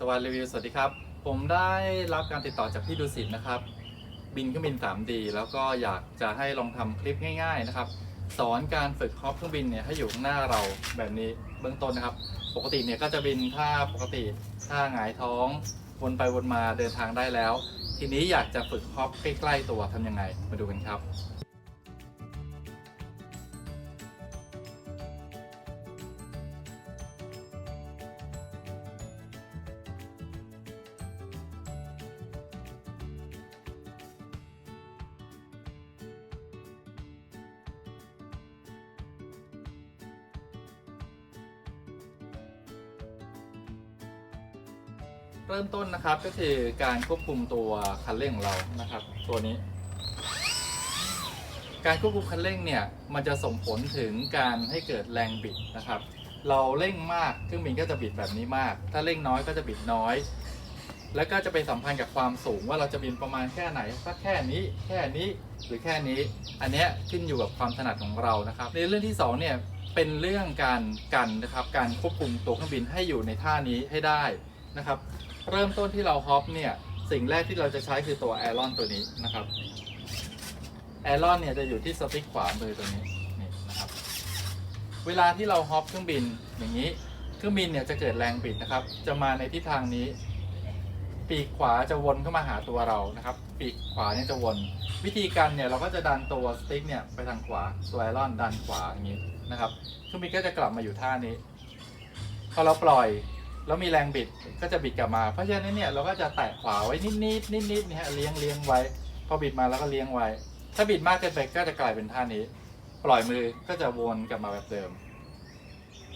ตะวันรีวิวสวัสดีครับ ผมได้รับการติดต่อจากพี่ดุสิตนะครับ บินเครื่องบิน 3D แล้วก็อยากจะให้ลองทำคลิปง่ายๆนะครับ สอนการฝึกฮอปเครื่องบินเนี่ยให้อยู่ข้างหน้าเราแบบนี้เบื้องต้นนะครับ ปกติเนี่ยก็จะบินท่าปกติท่าหงายท้องวนไปวนมาเดินทางได้แล้ว ทีนี้อยากจะฝึกฮอปใกล้ๆตัวทำยังไงมาดูกันครับ เริ่มต้นนะครับก็คือการควบคุมตัวคันเร่งของเรานะครับ ตัวนี้ การควบคุมคันเร่งเนี่ยมันจะส่งผลถึงการให้เกิดแรงบิดนะครับ เราเร่งมากเครื่องบินก็จะบิดแบบนี้มาก ถ้าเร่งน้อยก็จะบิดน้อย แล้วก็จะไปสัมพันธ์กับความสูงว่าเราจะบินประมาณแค่ไหนสักแค่นี้ แค่นี้หรือแค่นี้ อันนี้ขึ้นอยู่กับความถนัดของเรานะครับ ในเรื่องที่สองเนี่ยเป็นเรื่องการกันนะครับการควบคุมตัวเครื่องบินให้อยู่ในท่านี้ให้ได้นะครับ เริ่มต้นที่เราฮอปเนี่ย สิ่งแรกที่เราจะใช้คือตัวแอรอนตัวนี้นะครับแอรอนเนี่ยจะอยู่ที่สติ๊กขวามือตัวนี้นี่นะครับ เวลาที่เราฮอปเครื่องบินอย่างนี้ เครื่องบินเนี่ยจะเกิดแรงบิดนะครับ จะมาในทิศทางนี้ ปีกขวาจะวนเข้ามาหาตัวเรานะครับ ปีกขวาเนี่ยจะวน วิธีการเนี่ยเราก็จะดันตัวสติ๊กเนี่ยไปทางขวาตัวไอรอนดันขวาอย่างนี้นะครับ เครื่องบินก็จะกลับมาอยู่ท่านี้ พอเราปล่อย แล้วมีแรงบิดก็จะบิดกลับมา เพราะฉะนั้นเนี่ยเราก็จะแตะขวาไว้นิดนิดนิดนิดๆเนี่ยฮะเลี้ยงเลี้ยงไว้ พอบิดมาแล้วก็เลี้ยงไว้ ถ้าบิดมากเกินไปก็จะกลายเป็นท่านี้ ปล่อยมือก็จะวนกลับมาแบบเดิม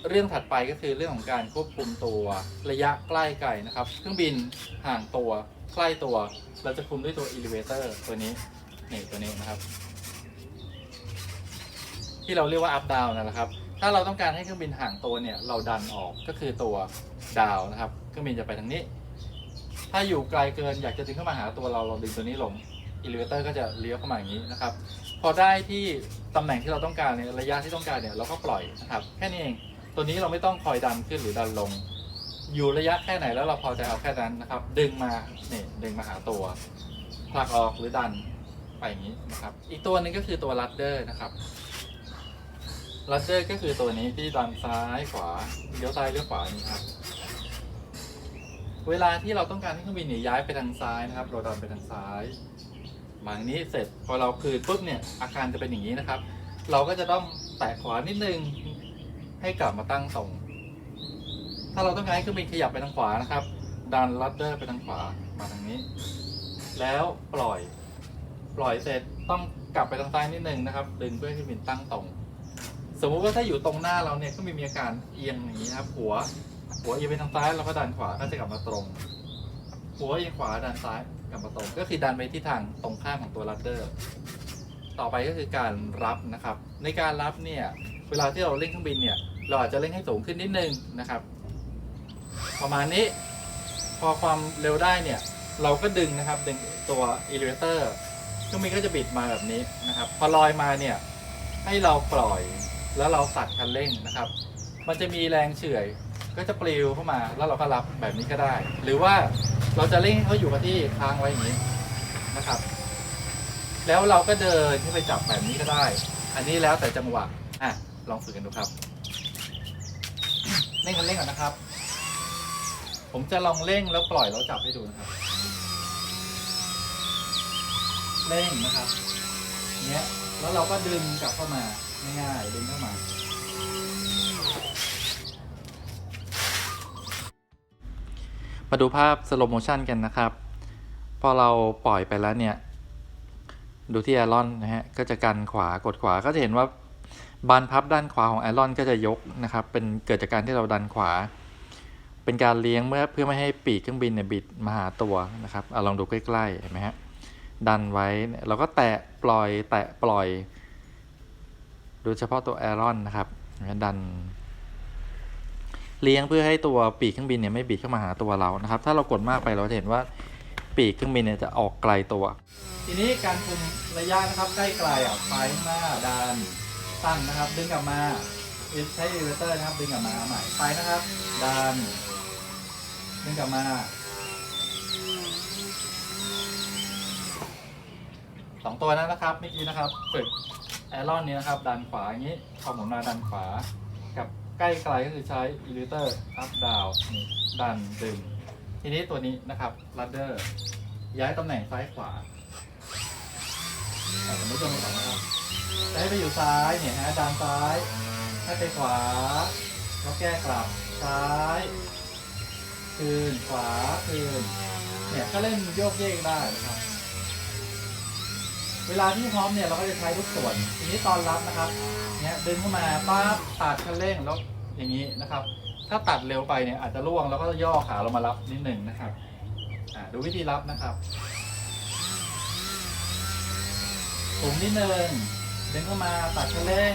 เรื่องถัดไปก็คือเรื่องของการควบคุมตัวระยะใกล้ไกลนะครับ เครื่องบินห่างตัวใกล้ตัว เราจะคุมด้วยตัว elevator ตัวนี้นี่ตัวนี้นะครับ ที่เราเรียกว่า up down นั่นะครับ ถ้าเราต้องการให้เครื่องบินห่างตัวเนี่ยเราดันออกก็คือตัว ดาวนะครับเครื่องบินจะไปทางนี้ ถ้าอยู่ไกลเกินอยากจะดึงเข้ามาหาตัวเราเราดึงตัวนี้ลง elevator ก็จะเลี้ยวเข้ามาอย่างนี้นะครับ พอได้ที่ตำแหน่งที่เราต้องการเนี่ยระยะที่ต้องการเนี่ยเราก็ปล่อยนะครับแค่นี้เองตัวนี้เราไม่ต้องคอยดันขึ้นหรือดันลง อยู่ระยะแค่ไหนแล้วเราพอใจเอาแค่นั้นนะครับ ดึงมาเนี่ยดึงมาหาตัวผลักออกหรือดันไปอย่างนี้นะครับ อีกตัวหนึงก็คือตัวลัดเดอร์นะครับลัดเดอร์ก็คือตัวนี้ที่ดันซ้ายขวาเลี้ยวซ้ายเลี้ยวขวาอย่างนี้ครับ เวลาที่เราต้องการให้เครื่องบินเนี่ยย้ายไปทางซ้ายนะครับ เราดันไปทางซ้ายมาอย่างนี้เสร็จพอเราคืนปุ๊บเนี่ยอาการจะเป็นอย่างนี้นะครับ เราก็จะต้องแตะขวานิดนึงให้กลับมาตั้งตรง ถ้าเราต้องการให้เครื่องบินขยับไปทางขวานะครับ ดันลัดเดอร์ไปทางขวามาทางนี้ แล้วปล่อย ปล่อยเสร็จต้องกลับไปทางซ้ายนิดนึงนะครับ ดึงเพื่อให้เครื่องบินตั้งตรง สมมุติว่าถ้าอยู่ตรงหน้าเราเนี่ยก็มีมีอาการเอียงอย่างนี้นะครับ หัว หัวเอียงไปทางซ้ายเราก็ดันขวาก็จะกลับมาตรง หัวเอียงขวาดันซ้ายกลับมาตรง ก็คือดันไปที่ทางตรงข้ามของตัวลัดเดอร์ ต่อไปก็คือการรับนะครับ ในการรับเนี่ยเวลาที่เราเร่งเครื่องบินเนี่ยเราอาจจะเร่งให้สูงขึ้นนิดนึงนะครับ ประมาณนี้พอความเร็วได้เนี่ยเราก็ดึงนะครับดึงตัว elevator เครื่องบินก็จะบิดมาแบบนี้นะครับ พอลอยมาเนี่ยให้เราปล่อยแล้วเราตัดคันเร่งนะครับ มันจะมีแรงเฉื่อย ก็จะปลิวเข้ามาแล้วเราก็รับแบบนี้ก็ได้ หรือว่าเราจะเร่งให้เขาอยู่กับที่ค้างไว้อย่างนี้นะครับ แล้วเราก็เดินขึ้นไปจับแบบนี้ก็ได้ อันนี้แล้วแต่จังหวะอะลองฝึกกันดูครับเร่งกันเร่งก่อนนะครับ ผมจะลองเร่งแล้วปล่อยแล้วจับให้ดูนะครับ เร่งนะครับเนี้ยแล้วเราก็ดึงกลับเข้ามาง่ายๆดึงเข้ามา มาดูภาพสโลโมชันกันนะครับ พอเราปล่อยไปแล้วเนี่ย ดูที่แอรอนนะฮะ ก็จะกันขวากดขวาก็จะเห็นว่าบานพับด้านขวาของแอรอนก็จะยกนะครับ เป็นเกิดจากการที่เราดันขวา เป็นการเลี้ยงเมื่อเพื่อไม่ให้ปีกเครื่องบินเนี่ยบิดมาหาตัวนะครับเอาลองดูใกล้ๆเห็นไหมฮะ ดันไว้เราก็แตะปล่อยแตะปล่อย โดยเฉพาะตัวแอรอนนะครับดัน เลี้ยงเพื่อให้ตัวปีกเครื่องบินเนี่ยไม่บิดเข้ามาหาตัวเรานะครับ ถ้าเรากดมากไปเราจะเห็นว่าปีกเครื่องบินเนี่ยจะออกไกลตัว ทีนี้การคุมระยะนะครับใกล้ไกลอะไปข้างหน้าดันตั้งนะครับ ดึงกลับมาใช้อิเลเตอร์นะครับ ดึงกลับมาเอาใหม่ไปนะครับดันดึงกลับมาสองตัวนั้นนะครับเมื่อกี้นะครับฝึกแอรอนนี้นะครับ ดันขวาอย่างนี้พอหมุนมาดันขวา ใกล้ไกลก็คือใช้อิลิเตอร์อัพดาวนี่ดันดึง ทีนี้ตัวนี้นะครับลัดเดอร์ย้ายตำแหน่งซ้ายขวาอะสมมติตัวนี้ก่อนนะครับจะให้ไปอยู่ซ้ายเนี่ยฮะดันซ้ายให้ไปขวา แล้วแก้กลับซ้าย คืนขวาคืนเนี่ยก็เล่นโยกเยกได้นะครับ เวลาที่พร้อมเนี่ยเราก็จะใช้ทุกส่วน ทีนี้ตอนรับนะครับเนี่ยดึงเข้ามาปั๊บตัดคันเร่งแล้วอย่างนี้นะครับ ถ้าตัดเร็วไปเนี่ยอาจจะล่วงแล้วก็ย่อขาลงมารับนิดหนึ่งนะครับอ่าดูวิธีรับนะครับถุงนิดหนึ่งดึงเข้ามาตัดคันเร่ง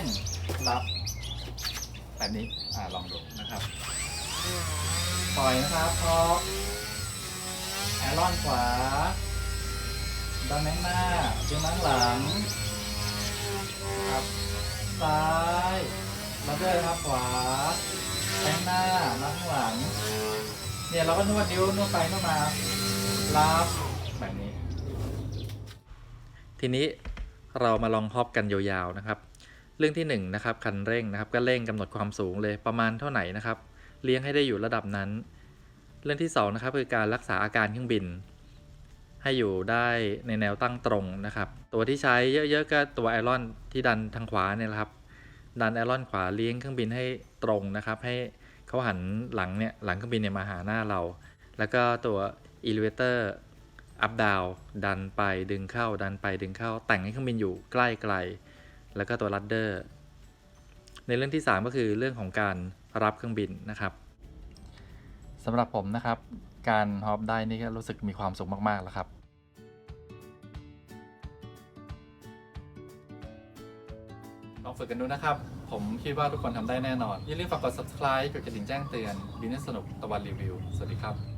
รับแบบนี้อ่าลองดูนะครับปล่อยนะครับพอแอรอนขวาดันแมงหน้าดึง งหลังครับ ซ้ายแล้วด้วยครับขวาแทงหน้ามาข้างหลัง เนี่ยเราก็นวดนิ้วนวดไปนวดมารับแบบนี้ ทีนี้เรามาลองฮอปกันยาวๆนะครับ เรื่องที่1นงนะครับคันเร่งนะครับ ก็เร่งกำหนดความสูงเลยประมาณเท่าไหร่นะครับ เลี้ยงให้ได้อยู่ระดับนั้น เรื่องที่2นะครับคือการรักษาอาการเครื่องบิน ให้อยู่ได้ในแนวตั้งตรงนะครับ ตัวที่ใช้เยอะๆก็ตัวไอรอนที่ดันทางขวาเนี่ยครับ ดันไอรอนขวาเลี้ยงเครื่องบินให้ตรงนะครับ ให้เขาหันหลังเนี่ยหลังเครื่องบินเนี่ยมาหาหน้าเรา แล้วก็ตัวอิเลเวเตอร์อัพดาวดันไปดึงเข้า ดันไปดึงเข้า แต่งให้เครื่องบินอยู่ใกล้ไกล แล้วก็ตัวลัดเดอร์ในเรื่องที่ 3 ก็คือเรื่องของการรับเครื่องบินนะครับสำหรับผมนะครับ การฮอปได้นี่ก็รู้สึกมีความสุขมากๆแล้วครับ ลองฝึกกันดูนะครับ ผมคิดว่าทุกคนทำได้แน่นอน อย่าลืมฝากกด subscribe กดกระดิ่งแจ้งเตือนบินสนุกตะวันรีวิว สวัสดีครับ